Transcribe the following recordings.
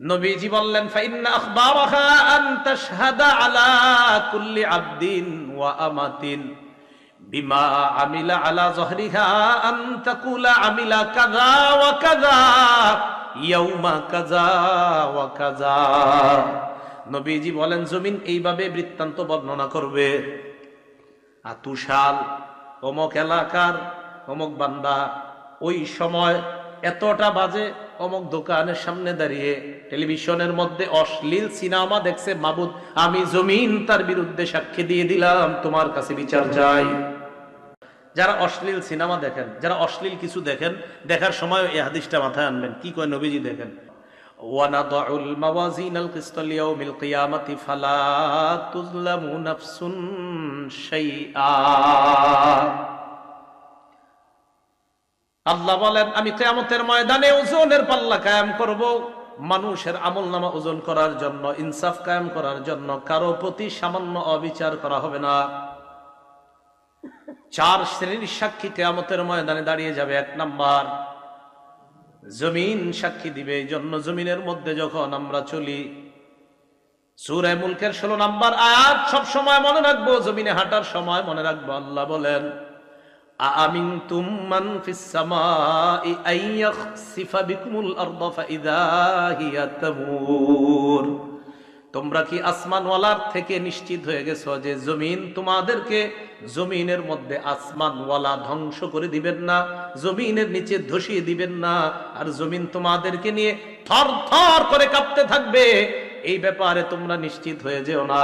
নবীজি বললেন আলা কুল্লি ওয়া বিমা আমিলা আলা আমিলা ইয়াউমা নবীজি বলেন, জমিন এইভাবে বৃত্তান্ত বর্ণনা করবে। আতুশাল, অমক এলাকার, অমক বান্দা, ওই সময় এতটা বাজে অমক দোকানের সামনে দাঁড়িয়ে টেলিভিশনের মধ্যে অশ্লীল সিনেমা দেখছে মাবুদ আমি জমিন তার বিরুদ্ধে সাক্ষী দিয়ে দিলাম তোমার কাছে বিচার চাই যারা অশ্লীল সিনেমা দেখেন যারা অশ্লীল কিছু দেখেন দেখার সময় এই হাদিসটা মাথায় আনবেন কি কয় নবীজি দেখেন ونضع الموازين القسط ليوم القيامة فلا تظلم نفس شيئا আল্লাহ বলেন আমি কেয়ামতের ময়দানে ওজনের পাল্লা কায়েম করব মানুষের আমল নামা ওজন করার জন্য, ইনসাফ কায়েম করার জন্য কারও প্রতি সামান্য অবিচার করা হবে না। চার শ্রেণির সাক্ষী কেয়ামতের ময়দানে দাঁড়িয়ে যাবে এক নাম্বার। জমিন সাক্ষী দিবে, এই জন্য জমিনের মধ্যে যখন আমরা চলি, সুরে মুলকের ষোলো নাম্বার আয়াত সব সময় মনে রাখব, জমিনে হাঁটার সময় মনে রাখব, আল্লাহ বলেন أأمنتم من في السماء أن يخسف بكم الأرض فإذا هي تمور তোমরা কি আসমানওয়ালার থেকে নিশ্চিত হয়ে গেছো যে জমিন তোমাদেরকে জমিনের মধ্যে আসমানওয়ালা ধ্বংস করে দিবেন না জমিনের নিচে ধসিয়ে দিবেন না আর জমিন তোমাদেরকে নিয়ে থর থর করে কাঁপতে থাকবে এই ব্যাপারে তোমরা নিশ্চিত হয়ে যেও না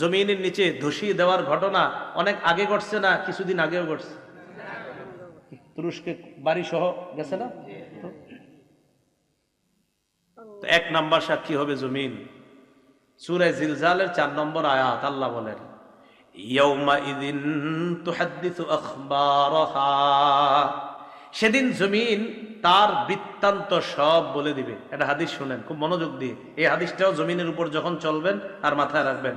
জমিনের নিচে ধসিয়ে দেওয়ার ঘটনা অনেক আগে ঘটছে না, কিছুদিন আগেও ঘটছে। তুরস্কে বাড়ি সহ গেছে না? এক নাম্বার সাক্ষী হবে জমিন। সুরে জিলজালের চার নম্বর আয়াত, আল্লাহ বলেন সেদিন জমিন তার বৃত্তান্ত সব বলে দিবে। এটা হাদিস শুনেন, খুব মনোযোগ দিয়ে। এই হাদিসটাও জমিনের উপর যখন চলবেন আর মাথায় রাখবেন।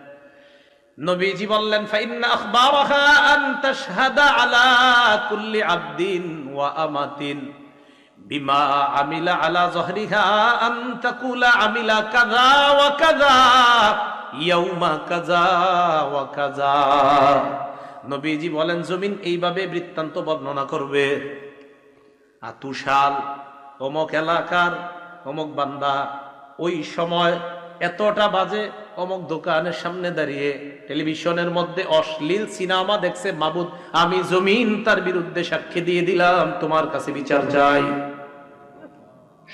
নবীজি বললেন আলা কুল্লি ওয়া বিমা আমিলা আলা আমিলা নবীজি বলেন, জমিন এইভাবে বৃত্তান্ত বর্ণনা করবে। আতুশাল, অমক এলাকার, অমক বান্দা, ওই সময় এতটা বাজে অমক দোকানের সামনে দাঁড়িয়ে টেলিভিশনের মধ্যে অশ্লীল সিনেমা দেখছে মাবুদ। আমি জমিন তার বিরুদ্ধে সাক্ষী দিয়ে দিলাম তোমার কাছে বিচার চাই।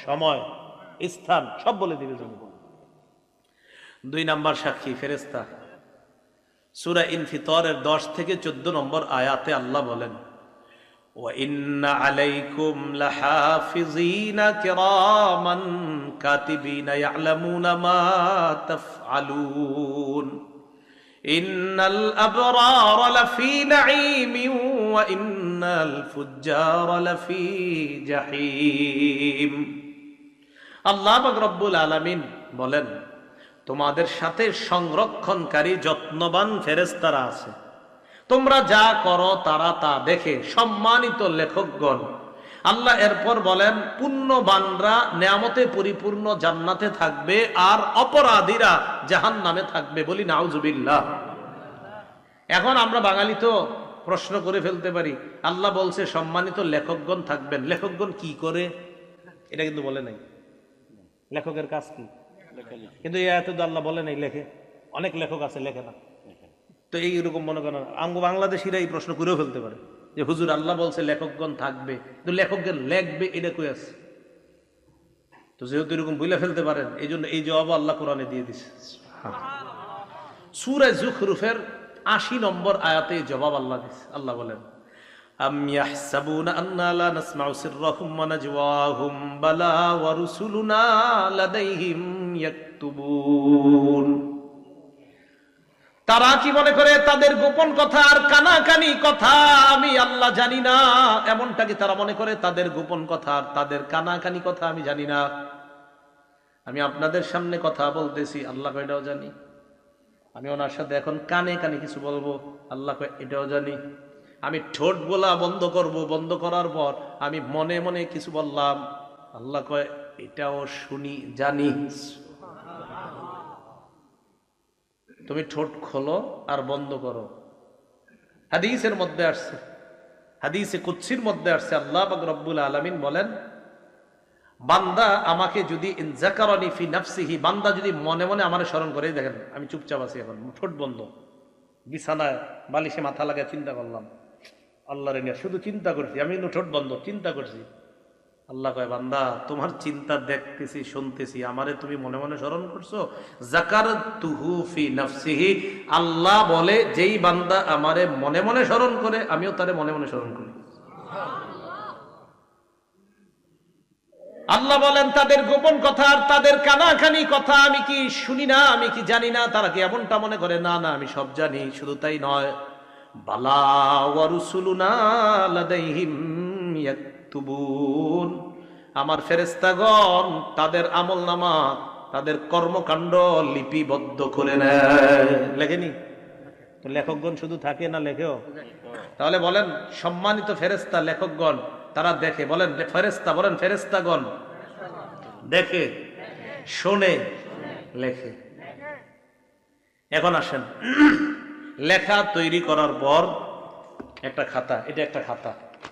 সময় স্থান সব বলে দিবে জমিন। দুই নাম্বার সাক্ষী ফেরেস্তা সুরা ইনফিতরের দশ থেকে চোদ্দ নম্বর আয়াতে আল্লাহ বলেন وإن عليكم لحافظين كراما كاتبين يعلمون ما تفعلون إن الأبرار لفي نعيم وإن الفجار لفي جحيم আল্লাহ রব্বুল আলামিন বলেন তোমাদের সাথে সংরক্ষণকারী যত্নবান ফেরেস্তারা আছে তোমরা যা করো তারা তা দেখে সম্মানিত লেখকগণ। আল্লাহ এরপর বলেন পুণ্যবানরা নিয়ামতে পরিপূর্ণ জান্নাতে থাকবে আর অপরাধীরা জাহান নামে থাকবে বলি নাউজুবিল্লাহ। এখন আমরা বাঙালি তো প্রশ্ন করে ফেলতে পারি, আল্লাহ বলছে সম্মানিত লেখকগণ থাকবেন। লেখকগণ কি করে? এটা কিন্তু বলে নাই। লেখকের কাজ কি? কিন্তু এত আল্লাহ বলে নাই, লেখে। অনেক লেখক আছে, লেখে না। তো এইরকম মনে করেন আমগো বাংলাদেশিরা এই প্রশ্ন করেও ফেলতে পারে যে হুজুর আল্লাহ বলছে লেখকগণ থাকবে তো লেখকগণ লেখবে এটা কই আছে তো যেহেতু এরকম বইলে ফেলতে পারেন এই জন্য এই জবাব আল্লাহ কোরআনে দিয়ে দিছে সুরে জুখরুফের আশি নম্বর আয়াতে এই জবাব আল্লাহ দিছে আল্লাহ বলেন أم يحسبون أنا لا نسمع سرهم ونجواهم بلى ورسلنا لديهم يكتبون তারা কি মনে করে, তাদের গোপন কথা আর কানাকানি কথা আমি আল্লাহ জানি না। এমনটা কি তারা মনে করে, তাদের গোপন কথা আর তাদের কানাকানি কথা আমি জানি না? আমি আপনাদের সামনে কথা বলতেছি, আল্লাহ এটাও জানি। আমি ওনার সাথে এখন কানে কানে কিছু বলব, আল্লাহ এটাও জানি। আমি ঠোঁট বলা বন্ধ করব, বন্ধ করার পর আমি মনে মনে কিছু বললাম, আল্লাহ কয়, এটাও শুনি, জানি। তুমি ঠোঁট খোলো আর বন্ধ করো। হাদিসের মধ্যে আসছে। হাদিসে কুচ্ছির মধ্যে আসছে। আল্লাহ রব্বুল আলমিন বলেন, বান্দা আমাকে যদি ফি নাফসিহি, বান্দা যদি মনে মনে আমার স্মরণ করে, দেখেন আমি চুপচাপ আছি এখন, ঠোঁট বন্ধ। বিছানায় বালিশে মাথা লাগায় চিন্তা করলাম, আল্লাহরে নিয়ে শুধু চিন্তা করছি, আমি ঠোঁট বন্ধ, চিন্তা করছি। আল্লাহ কয়, বান্দা, তোমার চিন্তা দেখতেছি, শুনতেছি, আমারে তুমি মনে মনে স্মরণ করছ? জাকার তুহু ফি নাফসিহি, আল্লাহ বলে, যেই বান্দা আমারে মনে মনে স্মরণ করে, আমিও তারে মনে মনে স্মরণ করি। আল্লাহ বলেন, তাদের গোপন কথা আর তাদের কানাখানি কথা আমি কি শুনি না, আমি কি জানি না, তারা কি এমনটা মনে করে? না না, আমি সব জানি, শুধু তাই নয়। বালা ওয়ারুসুলুনা লাদাইহিম ইয়াকতুবুন আমার ফেরেস্তাগণ তাদের আমল নামা, তাদের কর্মকাণ্ড লিপিবদ্ধ করে নেয়। লেখেনি? লেখকগণ শুধু থাকে না লেখেও? তাহলে বলেন, সম্মানিত ফেরেস্তা লেখকগণ, তারা দেখে। বলেন ফেরেস্তা বলেন ফেরেস্তাগণ দেখে, শোনে, লেখে। এখন আসেন। লেখা তৈরি করার পর একটা খাতা, এটা একটা খাতা,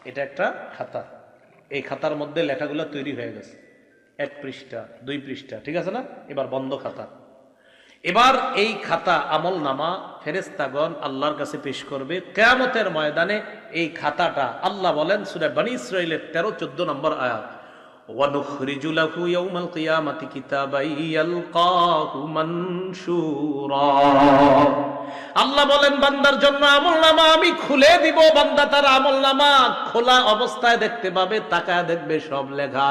এটা একটা খাতা। এই খাতার মধ্যে লেখাগুলো তৈরি হয়ে গেছে। এক পৃষ্ঠা, দুই পৃষ্ঠা, ঠিক আছে না? এবার বন্ধ খাতা। এবার এই খাতা আমল নামা ফেরেস্তাগণ আল্লাহর কাছে পেশ করবে। কেয়ামতের ময়দানে এই খাতাটা আল্লাহ বলেন, সুরে বানি ইসরা তেরো, চোদ্দ নম্বর আয়াত। وَنُخْرِجُ لَهُ يَوْمَ الْقِيَامَةِ كِتَابًا يَلْقَاهُ مَنشُورًا আল্লাহ বলেন বান্দার জন্য আমল নামা আমি খুলে দিব বান্দা তার আমল নামা খোলা অবস্থায় দেখতে পাবে তাকায় দেখবে সব লেখা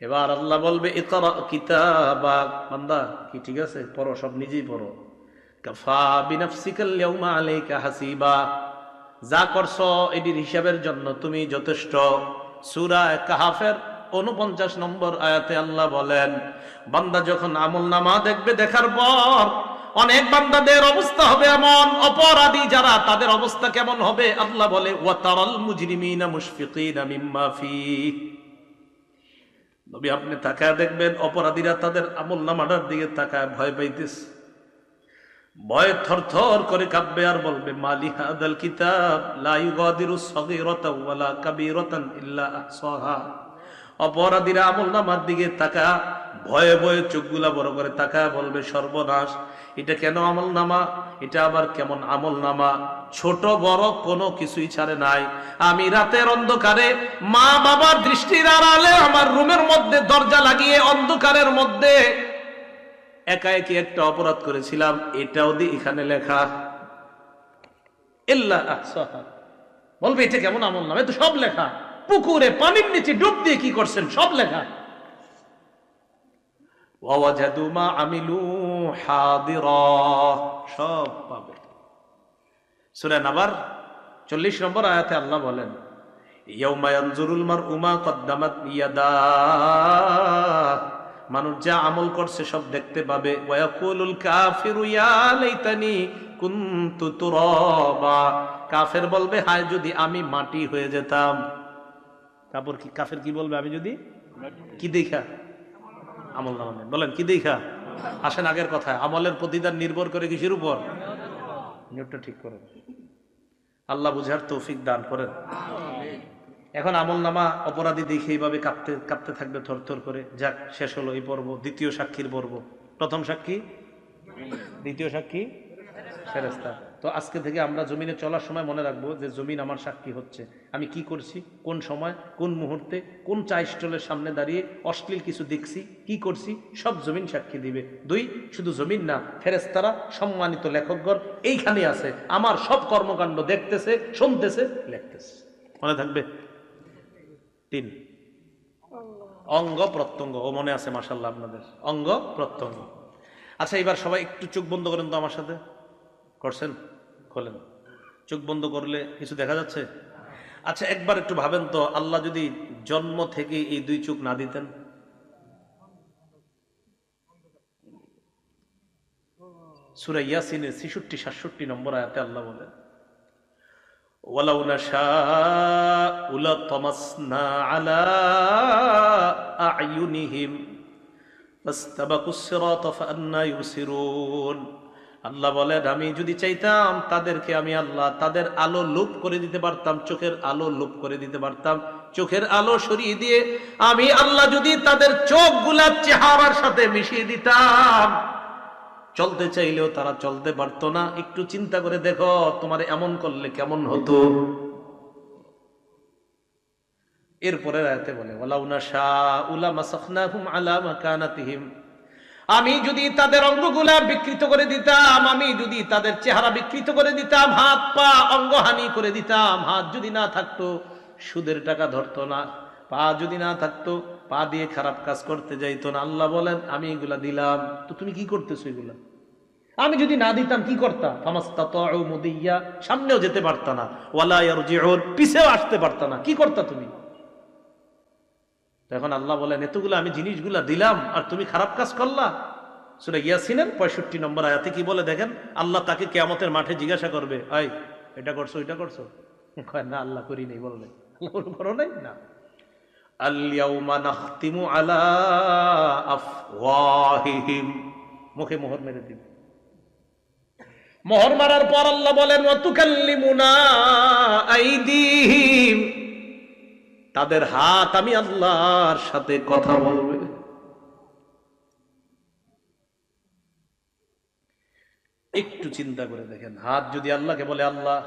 এবার আল্লাহ বলবে ইকরা কিতাবা বান্দা কি ঠিক আছে পড়ো সব নিজেই পড়ো কাফা বিনাফসিকাল ইয়াউমা আলাইকা হাসিবা যা করছো এটির হিসাবের জন্য তুমি যথেষ্ট সূরা কাহাফের উনপঞ্চাশ নম্বর আয়াতে আল্লাহ বলেন, বান্দা যখন আমল নামা দেখবে, দেখার পর অনেক বান্দাদের অবস্থা হবে এমন, অপরাধী যারা, তাদের অবস্থা কেমন হবে? আল্লাহ বলে আপনি তাকায় দেখবেন, অপরাধীরা তাদের আমল নামাটার দিকে তাকায় ভয় পাইতেছে। ভয় থরথর করে কাঁপবে আর বলবে অপরাধীরা আমল নামার দিকে তাকা, ভয়ে ভয়ে চোখগুলা বড় করে তাকায়, বলবে, সর্বনাশ, এটা কেন আমল নামা? এটা আবার কেমন আমল নামা? ছোট, বড় কোনো কিছুই ছাড়ে নাই। আমি রাতের অন্ধকারে মা বাবার দৃষ্টির আড়ালে আমার রুমের মধ্যে দরজা লাগিয়ে অন্ধকারের মধ্যে একা একই একটা অপরাধ করেছিলাম, এটাও দি এখানে লেখা আহসাহা। বলবে, এটা কেমন আমল নামা? এ তো সব লেখা। পুকুরে পানির নিচে ডুব দিয়ে কি করছেন? সব লেখা। আমিলু সব পাবে। সূরা নাবার 40 নম্বর আয়াতে আল্লাহ বলেন মানুষ যা আমল করছে সব দেখতে পাবে। কাফিরু বলবে, হায়, যদি আমি মাটি হয়ে যেতাম। কাপড় কি, কাফের কি বলবে আমি যদি? কি দেখা? আমল নামে বলেন, কি দেখা? আসেন আগের কথা আমলের প্রতিদান নির্ভর করে কিসের উপর? নিয়মটা ঠিক করেন। আল্লাহ বুঝার তৌফিক দান করেন। এখন আমল নামা অপরাধী দেখে এইভাবে কাঁপতে কাঁপতে থাকবে থর থর করে। যাক, শেষ হলো এই পর্ব, দ্বিতীয় সাক্ষীর পর্ব। প্রথম সাক্ষী? দ্বিতীয় সাক্ষী? ফেরেস্তা তো আজকে থেকে আমরা জমিনে চলার সময় মনে রাখব যে জমিন আমার সাক্ষী হচ্ছে। আমি কি করছি? কোন সময়? কোন মুহূর্তে? কোন চা স্টলের সামনে দাঁড়িয়ে অশ্লীল কিছু দেখছি? কি করছি? সব জমিন সাক্ষী দিবে। দুই, শুধু জমিন না ফেরেস্তারা সম্মানিত লেখকগণ এইখানে আছে। আমার সব কর্মকাণ্ড দেখতেছে, শুনতেছে, লিখতেছে। মনে থাকবে? তিন। অঙ্গ প্রত্যঙ্গ ও মনে আছে মাসাল্লাহ আপনাদের। অঙ্গ প্রত্যঙ্গ। আচ্ছা এবার সবাই একটু চোখ বন্ধ করেন তো আমার সাথে। করছেন? খোলেন। চোখ বন্ধ করলে কিছু দেখা যাচ্ছে? আচ্ছা একবার একটু ভাবেন তো আল্লাহ যদি জন্ম থেকে এই দুই চোখ না দিতেন? সুরা ইয়াসিনের ছিষট্টি সাতষট্টি নম্বর আয়াতে আল্লাহ বলেন ولو نشاء لطمسنا على أعينهم فاستبقوا الصراط فأنا يبصرون আল্লাহ বলেন আমি যদি চাইতাম তাদেরকে আমি আল্লাহ তাদের আলো লোপ করে দিতে পারতাম চোখের আলো লোপ করে দিতে পারতাম চোখের আলো সরিয়ে দিয়ে আমি আল্লাহ যদি তাদের চোখগুলা চেহারার সাথে মিশিয়ে দিতাম চলতে চাইলেও তারা চলতে পারতো না। একটু চিন্তা করে দেখো, তোমার এমন করলে কেমন হতো? এরপরে রাতে বলে আমি যদি তাদের অঙ্গগুলা বিকৃত করে দিতাম, আমি যদি তাদের চেহারা বিকৃত করে দিতাম, হাত, পা অঙ্গহানি করে দিতাম, হাত যদি না থাকতো, সুদের টাকা ধরতো না, পা যদি না থাকতো পা দিয়ে খারাপ কাজ করতে যাইতো না। আল্লাহ বলেন, আমি এগুলা দিলাম। তো তুমি কি করতেছো এগুলা? আমি যদি না দিতাম, কি করতাম সামনেও যেতে পারত না। পিছেও আসতে পারত না। কি করতা তুমি? তখন আল্লাহ বলেন, এতগুলো আমি জিনিসগুলা দিলাম, আর তুমি খারাপ কাজ করলা? সুরা ইয়াসিনের পঁয়ষট্টি নম্বর আয়াতে কি বলে দেখেন? আল্লাহ তাকে কেয়ামতের মাঠে জিজ্ঞাসা করবে এটা করছ এটা করছ? না, আল্লাহ করি নেই আল্লাহ করো নাই? না। মুখে মোহর মেরে দিবে মোহর মারার পর আল্লাহ বলেন তাদের হাত আমি আল্লাহর সাথে কথা বলবে। একটু চিন্তা করে দেখেন, হাত যদি আল্লাহকে বলে, আল্লাহ,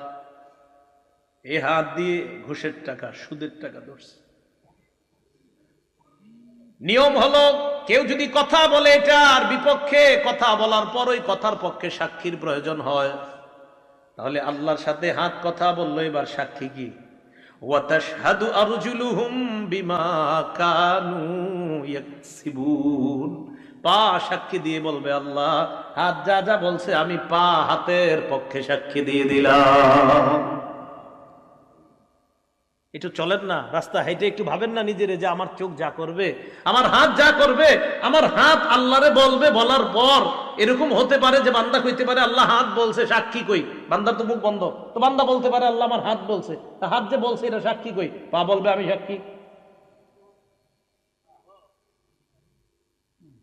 এ হাত দিয়ে ঘুষের টাকা, সুদের টাকা ধরছে। নিয়ম হলো, কেউ যদি কথা বলে এটার বিপক্ষে কথা বলার পর ওই কথার পক্ষে সাক্ষীর প্রয়োজন হয়। তাহলে আল্লাহর সাথে হাত কথা বলল, এবার সাক্ষী কি? পা সাক্ষী দিয়ে বলবে আল্লাহ, হাত যা যা বলছে আমি পা হাতের পক্ষে সাক্ষী দিয়ে দিলাম। একটু চলেন না, রাস্তা হেঁটে একটু ভাবেন না নিজেরে যে আমার চোখ যা করবে, আমার হাত যা করবে, আমার হাত আল্লাহরে বলবে বলার পর এরকম হতে পারে যে বান্দা কইতে পারে, আল্লাহ হাত বলছে, সাক্ষী কই? বান্দার তো মুখ বন্ধ। তো বান্দা বলতে পারে, আল্লাহ আমার হাত বলছে। হাত যে বলছে, এটা সাক্ষী কই? পা বলবে, আমি সাক্ষী।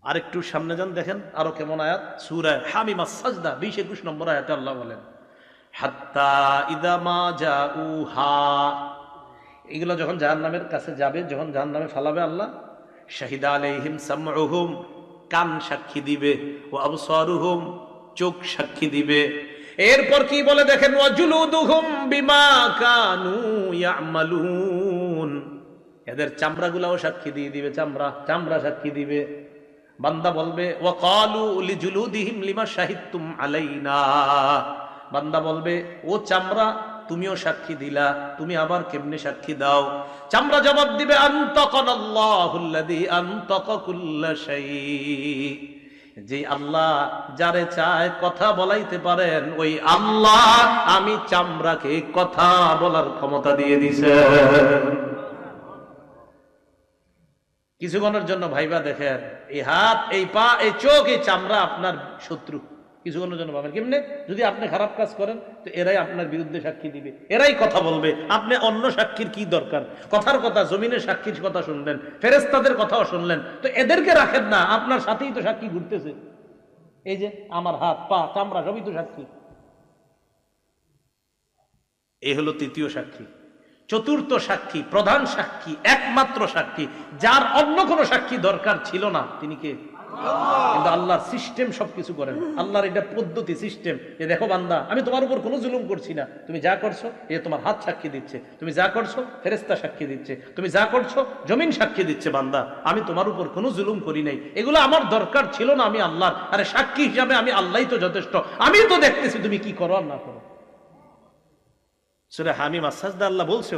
আরেকটু সামনে যান, দেখেন আরও কেমন আয়াত। সুরায় হামিমা সাজদা, বিশ একুশ নম্বর আয়াতে আল্লাহ বলেন, হাত্তা ইদামা যা উহা এগুলো যখন জাহান নামের কাছে যাবে, যখন জাহান নামে ফালাবে আল্লাহ, শাহিদা আলাইহিম সামউহুম, কান সাক্ষী দিবে ও আবসারুহুম, চোখ সাক্ষী দিবে। এরপর কি বলে দেখেন ওয়াজুলুদুহুম বিমা কানু এদের চামড়াগুলাও সাক্ষী দিয়ে দিবে, চামড়া চামড়া সাক্ষী দিবে। বান্দা বলবে ওয়াকালু লিজুলুদিহিম লিমা শাহিদতুম আলাইনা। বান্দা বলবে, ও চামড়া তুমিও সাক্ষী দিলা, তুমি আবার কেমনে সাক্ষী দাও? চামড়া জবাব দিবে যে আল্লাহ যারে চায় কথা বলাইতে পারেন, ওই আল্লাহ আমি চামড়াকে কথা বলার ক্ষমতা দিয়ে দিছেন কিছুক্ষণের জন্য ভাইবা দেখেন, এই হাত, এই পা, এই চোখ, এই চামড়া আপনার শত্রু। কিছুক্ষণের জন্য ভাবেন কেমনে? যদি আপনি খারাপ কাজ করেন, তো এরাই আপনার বিরুদ্ধে সাক্ষী দিবে। এরাই কথা বলবে। আপনি অন্য সাক্ষীর কি দরকার? কথার কথা, জমিনের সাক্ষীর কথা শুনলেন ফেরেস্তাদের কথাও শুনলেন। তো এদেরকে রাখেন না। আপনার সাথেই তো সাক্ষী ঘুরতেছে। এই যে আমার হাত, পা, চামড়া, সবই তো সাক্ষী। এই হলো তৃতীয় সাক্ষী। চতুর্থ সাক্ষী, প্রধান সাক্ষী, একমাত্র সাক্ষী। যার অন্য কোনো সাক্ষী দরকার ছিল না। তিনি কে? কিন্তু আল্লাহর সিস্টেম সবকিছু করেন। আল্লাহর এটা পদ্ধতি সিস্টেম যে দেখো বান্দা, আমি তোমার উপর কোনো জুলুম করছি না। তুমি যা করছ, এ তোমার হাত সাক্ষী দিচ্ছে। তুমি যা করছ ফেরেস্তা সাক্ষী দিচ্ছে। তুমি যা করছ, জমিন সাক্ষী দিচ্ছে বান্দা। আমি তোমার উপর কোনো জুলুম করি নাই। এগুলো আমার দরকার ছিল না আমি আল্লাহর। আরে সাক্ষী হিসাবে আমি আল্লাহই তো যথেষ্ট। আমি তো দেখতেছি তুমি কি করো আর না করো। সুরে হামি মাসাজদা আল্লাহ বলছো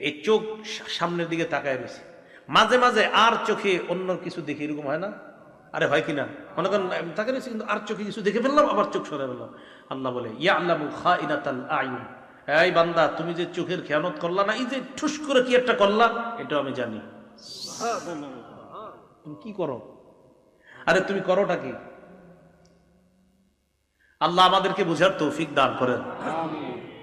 এই চোখ সামনের দিকে তাকায় রয়েছে। মাঝে মাঝে আর চোখে অন্য কিছু দেখি এরকম হয় না? আরে হয় কিনা মনে করেন তাকায় রয়েছে কিন্তু আর চোখে কিছু দেখে ফেললাম আবার চোখ সরে ফেললাম। আল্লাহ বলে ইয়া আল্লাহ খাইনাতাল আয়ুন এই বান্দা তুমি যে চোখের খেয়ানত করলা না এই যে ঠুস করে কি একটা করলা এটাও আমি জানি। তুমি কি করো? আরে তুমি করোটা কি? আল্লাহ আমাদেরকে বুঝার তৌফিক দান করেন।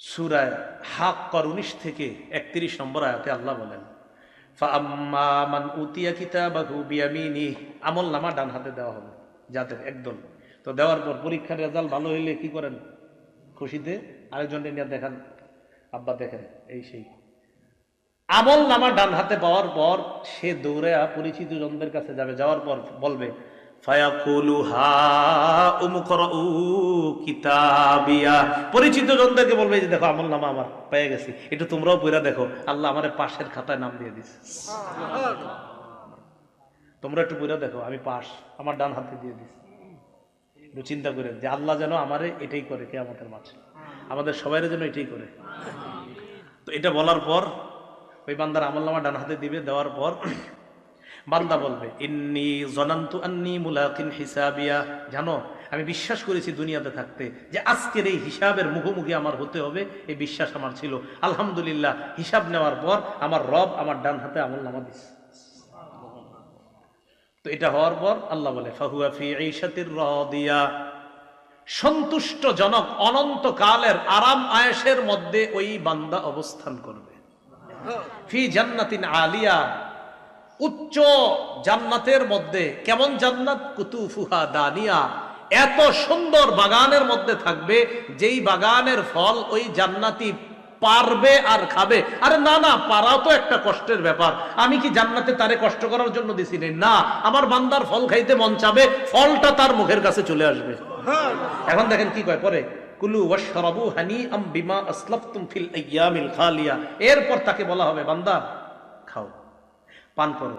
সুরায় হাক কর উনিশ থেকে একত্রিশ নম্বর আয়াতে আল্লাহ বলেন মান উতিয়া কিতাবাহু আমল নামা ডান হাতে দেওয়া হবে, যাদের একদল। তো দেওয়ার পর পরীক্ষার রেজাল্ট ভালো হইলে কি করেন? খুশিতে আরেকজনকে নিয়ে দেখান। আব্বা দেখেন, এই সেই। আমল নামা ডান হাতে পাওয়ার পর সে দৌড়ে পরিচিত জনদের কাছে যাবে, যাওয়ার পর বলবে পরিচিত জনদেরকে বলবে যে দেখো, আমল নামা আমার, পেয়ে গেছি। এটা তোমরাও পইরা দেখো। আল্লাহ আমার পাশের খাতায় নাম দিয়ে দিছে। তোমরা একটু পইরা দেখো, আমি পাশ, আমার ডান হাতে দিয়ে দিছি। একটু চিন্তা করে, যে আল্লাহ যেন আমারে এটাই করে কে আমাদের মাঝে আমাদের সবাই যেন এটাই করে। তো এটা বলার পর, ওই বান্দার আমল নামা ডান হাতে দিবে, দেওয়ার পর বান্দা বলবে, ইন্নি জনান্তু আন্নি মুলাকিন হিসাবিয়া। জানো, আমি বিশ্বাস করেছি দুনিয়াতে থাকতে যে আজকের এই হিসাবের মুখোমুখি আমার হতে হবে, এই বিশ্বাস আমার ছিল। আলহামদুলিল্লাহ, হিসাব নেওয়ার পর আমার রব আমার ডান হাতে আমল নামা দিচ্ছে তো এটা হওয়ার পর আল্লাহ বলে, ফাহুয়া ফি ঈশাতির রাদিয়া। সন্তুষ্টজনক অনন্তকালের আরাম আয়েশের মধ্যে ওই বান্দা অবস্থান করবে। ফি জান্নাতিন আলিয়া। উচ্চ জান্নাতের মধ্যে, কেমন জান্নাত? কুতুফুহা দানিয়া। এত সুন্দর বাগানের মধ্যে থাকবে, যেই বাগানের ফল ওই জান্নাতি পারবে আর খাবে। আরে না না, পারাও তো একটা কষ্টের ব্যাপার। আমি কি জান্নাতে তারে কষ্ট করার জন্য দিছি? না, আমার বান্দার ফল খাইতে মন চাবে, ফলটা তার মুখের কাছে চলে আসবে। এখন দেখেন কি কয়, পরে, কুলু ওয়াশরাবু হানিআম বিমা আসলাফতুম ফিল আইয়ামিল খালিয়া। এরপর তাকে বলা হবে, বান্দা, খাও। পান করো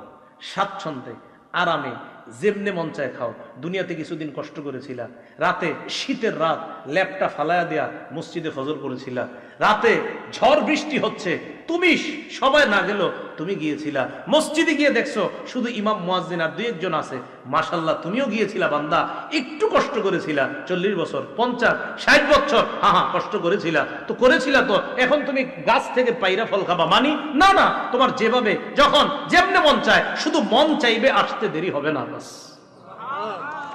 স্বাচ্ছন্দ্যে আরামে যেমনে মন চায় খাও। দুনিয়াতে কিছুদিন কষ্ট করেছিলা রাতে শীতের রাত ল্যাপটা ফালায়া দেয়া মসজিদে ফজর করেছিলা রাতে ঝড় বৃষ্টি হচ্ছে তুমি সবাই না গেল তুমি গিয়েছিলা। মসজিদে গিয়ে দেখছ শুধু ইমাম মুয়াজ্জিন আর দুই একজন আছে। মাশাল্লাহ তুমিও গিয়েছিলা বান্দা একটু কষ্ট করেছিলা। চল্লিশ বছর পঞ্চাশ ষাট বছর হা হা কষ্ট করেছিলা। তো করেছিলা তো এখন তুমি গাছ থেকে পাইরা ফল খাবা। মানি না না তোমার যেভাবে যখন যেমনে মন চায় শুধু মন চাইবে আসতে দেরি হবে না বাস।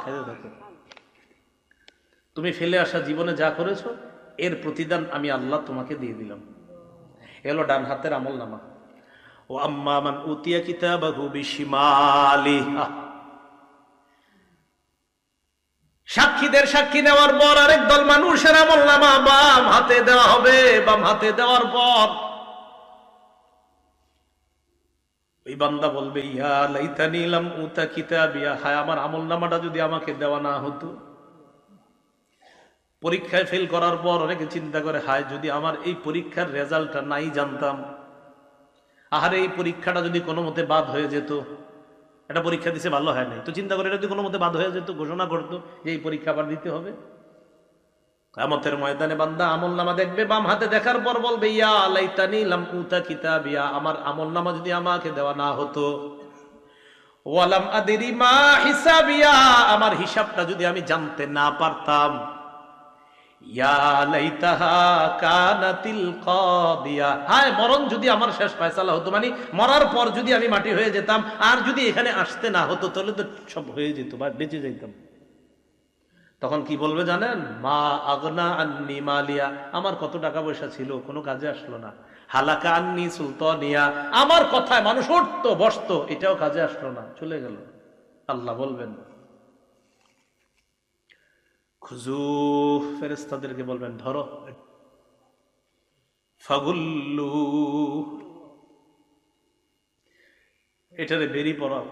খাইতে থাকো। তুমি ফেলে আসা জীবনে যা করেছ, এর প্রতিদান আমি আল্লাহ তোমাকে দিয়ে দিলাম। এলো ডান হাতের আমল নামা। ও আম্মা মান উতিয়া কিতাবাহু সাক্ষীদের সাক্ষী নেওয়ার পর আরেক দল মানুষের আমল নামা বাম হাতে দেওয়া হবে, বাম হাতে দেওয়ার পর ওই বান্দা বলবে, ইয়া লাইতানি লাম উতা কিতাবিয়া। হায়, আমার আমল নামাটা যদি আমাকে দেওয়া না হতো। পরীক্ষায় ফেল করার পর অনেকে চিন্তা করে, হায়, যদি আমার এই পরীক্ষার রেজাল্টটা নাই জানতাম। আহারে, এই পরীক্ষাটা যদি কোনো মতে বাদ হয়ে যেত এটা পরীক্ষা দিছে ভালো হয় নাই। তো চিন্তা করে এটা যদি কোনো মতে বাদ হয়ে যেত, ঘোষণা করতো যে এই পরীক্ষা আবার দিতে হবে। কামতের ময়দানে বান্দা আমল নামা দেখবে, বাম হাতে দেখার পর বলবে, ইয়া লাইতানি লাম উতা কিতাবিয়া, আমার আমল নামা যদি আমাকে দেওয়া না হতো। ওয়ালাম আদিরি মা হিসাবিয়া, আমার হিসাবটা যদি আমি জানতে না পারতাম। হায়, মরণ যদি আমার শেষ ফয়সালা হতো মানে মরার পর যদি আমি মাটি হয়ে যেতাম, আর যদি এখানে আসতে না হতো, তাহলে তো সব হয়ে যেত, বা বেঁচে যেতাম তখন কি বলবে জানেন? মা আগনা আন্নি মালিয়া। আমার কত টাকা পয়সা ছিল, কোনো কাজে আসলো না। হালাকা আন্নি সুলতানিয়া। আমার কথায় মানুষ উঠতো, বসতো, এটাও কাজে আসলো না, চলে গেল। আল্লাহ বলবেন খুজু ফেরেস্তাদেরকে বলবেন, ধরো। ফাগুল্লু, এটারে বেরি পড়াও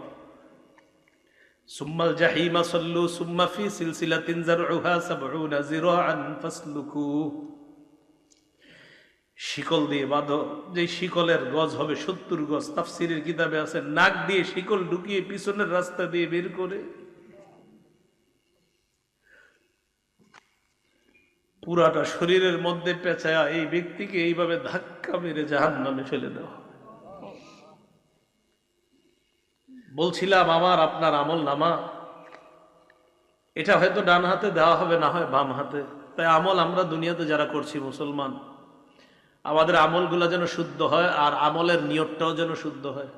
সুম্মাল জাহিমা সল্লু সুম্মা ফি সিলসিলাতিন জারউহা সাবউনা জিরাআন ফাসলুকু। শিকল দিয়ে বাঁধো। যে শিকলের গজ হবে সত্তর গজ, তাফসিরের কিতাবে আছে, নাক দিয়ে শিকল ঢুকিয়ে পিছনের রাস্তা দিয়ে বের করে। পুরাটা শরীরের মধ্যে পেঁচায়া এই ব্যক্তিকে এইভাবে ধাক্কা মেরে জাহান নামে ফেলে দেওয়া বলছিলাম, আমার, আপনার আমল নামা। এটা হয়তো ডান হাতে দেওয়া হবে, না হয় বাম হাতে। তাই আমল আমরা দুনিয়াতে যারা করছি, মুসলমান, আমাদের আমলগুলো যেন শুদ্ধ হয় আর আমলের নিয়তটাও যেন শুদ্ধ হয়।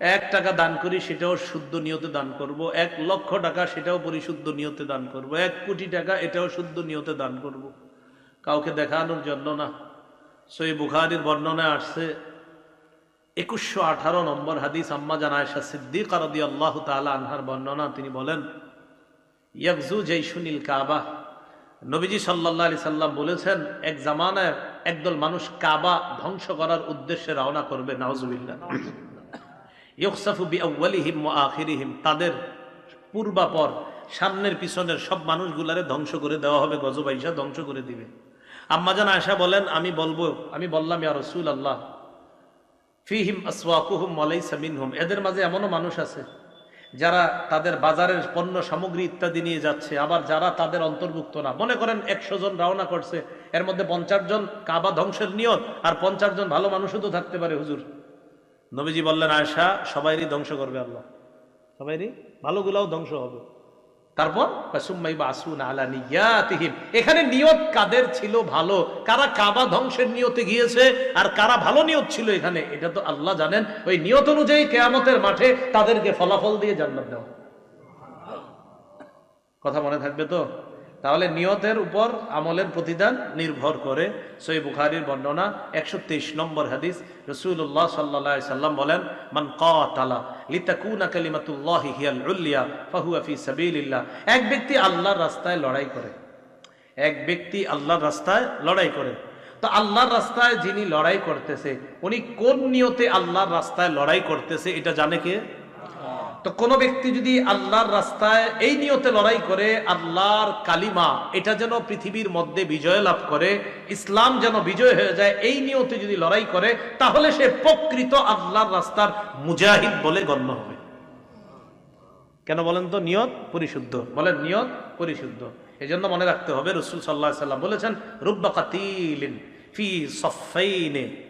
এক টাকা দান করি, সেটাও শুদ্ধ নিয়তে দান করব। এক লক্ষ টাকা, সেটাও পরিশুদ্ধ নিয়তে দান করব। এক কোটি টাকা, এটাও শুদ্ধ নিয়তে দান করব। কাউকে দেখানোর জন্য না। সই বুখারির বর্ণনায় আসছে, একুশশো আঠারো নম্বর হাদিস আম্মা জানায়শা সিদ্দিক আরদি আল্লাহ তালা আনহার বর্ণনা, তিনি বলেন ইয়াকজু সুনীল কাবা। নবীজি সাল্লাহ আলি সাল্লাম বলেছেন, এক জামানায় একদল মানুষ কাবা ধ্বংস করার উদ্দেশ্যে রওনা করবে নাওজুবিল্লাহ তাদের পূর্বাপর, সামনের পিছনের সব মানুষগুলারে ধ্বংস করে দেওয়া হবে গজবাইশা ধ্বংস করে দিবে। আম্মাজান আয়সা বলেন, আমি বলব, আমি বললাম, ইয়া রসুল আল্লাহ ফিহিম আসওয়াকুহুম ওয়ালাইসা মিনহুম, এদের মাঝে এমনও মানুষ আছে, যারা তাদের বাজারের পণ্য, সামগ্রী ইত্যাদি নিয়ে যাচ্ছে, আবার যারা তাদের অন্তর্ভুক্ত না। মনে করেন একশো জন রওনা করছে, এর মধ্যে পঞ্চাশ জন কাবা ধ্বংসের নিয়ত, আর পঞ্চাশ জন ভালো মানুষও তো থাকতে পারে, হুজুর। নবীজি বললেন আয়সা সবাইরই ধ্বংস করবে আল্লাহ। সবাইরই? ভালোগুলাও ধ্বংস হবে। তারপর এখানে নিয়ত কাদের ছিল ভালো? কারা কাবা ধ্বংসের নিয়তে গিয়েছে আর কারা ভালো নিয়ত ছিল এখানে? এটা তো আল্লাহ জানেন। ওই নিয়ত অনুযায়ী কেয়ামতের মাঠে তাদেরকে ফলাফল দিয়ে জান্নাত দেওয়া। কথা মনে থাকবে তো? তাহলে নিয়তের উপর আমলের প্রতিদান নির্ভর করে। সই বুখারির বর্ণনা একশো তেইশ নম্বর হাদিস। রসুল্লাহ সাল্লা সাল্লাম বলেন, মান কালা লিতাকুনা কালিমাতুল্লাহ হিয়াল উল্লিয়া ফাহুয়া ফি সাবিলিল্লাহ। এক ব্যক্তি আল্লাহর রাস্তায় লড়াই করে। এক ব্যক্তি আল্লাহর রাস্তায় লড়াই করে। তো আল্লাহর রাস্তায় যিনি লড়াই করতেছে, উনি কোন নিয়তে আল্লাহর রাস্তায় লড়াই করতেছে, এটা জানে কে? তো কোনো ব্যক্তি যদি আল্লাহর রাস্তায় এই নিয়তে লড়াই করে, আল্লাহর কালিমা, এটা যেন পৃথিবীর মধ্যে বিজয় লাভ করে, ইসলাম যেন বিজয় হয়ে যায়, এই নিয়তে যদি লড়াই করে, তাহলে সে প্রকৃত আল্লাহর রাস্তার মুজাহিদ বলে গণ্য হবে। কেন বলেন তো? নিয়ত পরিশুদ্ধ। বলেন, নিয়ত পরিশুদ্ধ। এই জন্য মনে রাখতে হবে, রসুল সাল্লাহ সাল্লাম বলেছেন, রুব্বা কাতিলিন ফি সফাইনে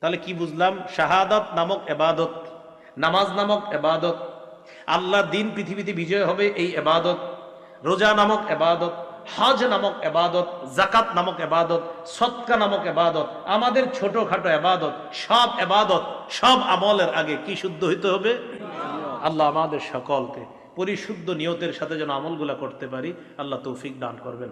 তাহলে কি বুঝলাম? শাহাদত নামক এবাদত। নামাজ নামক এবাদত। আল্লাহ দিন পৃথিবীতে বিজয় হবে এই এবাদত। রোজা নামক এবাদত। হজ নামক এবাদত। জাকাত নামক এবাদত। সৎকা নামক এবাদত। আমাদের ছোটখাটো এবাদত। সব এবাদত, সব আমলের আগে কি শুদ্ধ হইতে হবে? আল্লাহ আমাদের সকলকে পরিশুদ্ধ নিয়তের সাথে যেন আমলগুলা করতে পারি। আল্লাহ তৌফিক দান করবেন।